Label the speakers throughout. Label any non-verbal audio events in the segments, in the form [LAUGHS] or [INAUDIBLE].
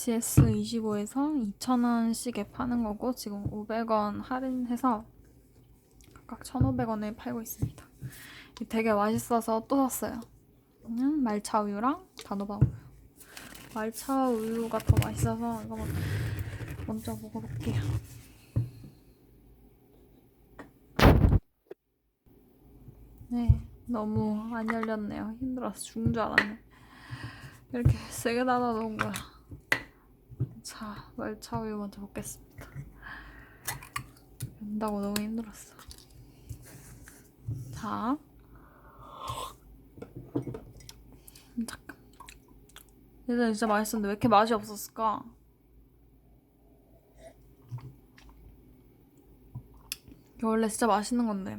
Speaker 1: GS25에서 2,000원씩에 파는 거고 지금 500원 할인해서 각각 1,500원에 팔고 있습니다. 되게 맛있어서 또 샀어요. 음, 말차 우유랑 단호박 우유. 말차 우유가 더 맛있어서 이거 먼저 먹어볼게요. 네, 너무 안 열렸네요. 힘들어서 죽는 줄 알았네. 이렇게 세게 닫아 놓은 거야. 자, 말차 우유 먼저 먹겠습니다. 연다고 너무 힘들었어. 자. 음, 잠깐. 예전에 진짜 맛있었는데 왜 이렇게 맛이 없었을까? 원래 진짜 맛있는 건데.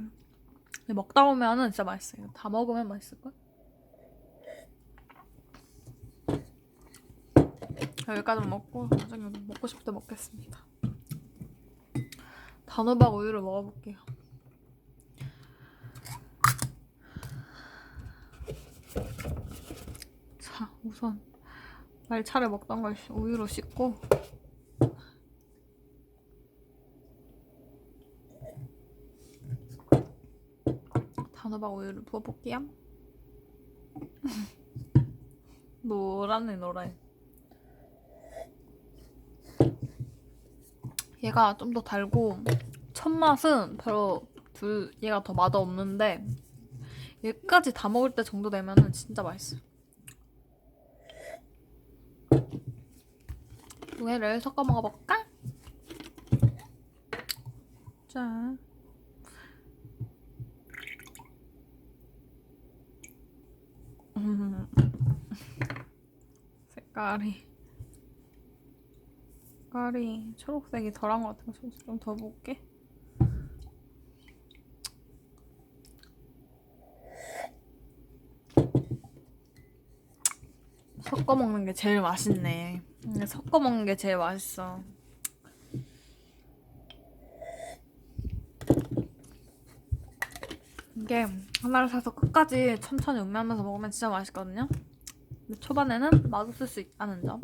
Speaker 1: 먹다 보면은 진짜 맛있어요. 다 먹으면 맛있을걸? 여기까지 먹고 나중에 먹고 싶을 때 먹겠습니다. 단호박 우유를 먹어볼게요. 자, 우선 말차를 먹던 걸 우유로 씻고 단호박 우유를 부어볼게요. [LAUGHS] 노랗네 노래. 얘가 좀 더 달고 첫 맛은 별로 둘 얘가 더 맛 없는데 얘까지 다 먹을 때 정도 되면은 진짜 맛있어요. 두 개를 섞어 먹어볼까? 자. 음. [LAUGHS] 색깔이 색깔이 초록색이 덜한 것 같아서 좀 더 볼게. 섞어 먹는 게 제일 맛있네. 근데 섞어 먹는 게 제일 맛있어. 이게 하나를 사서 끝까지 천천히 음미하면서 먹으면 진짜 맛있거든요. 근데 초반에는 맛없을 수 있다는 점.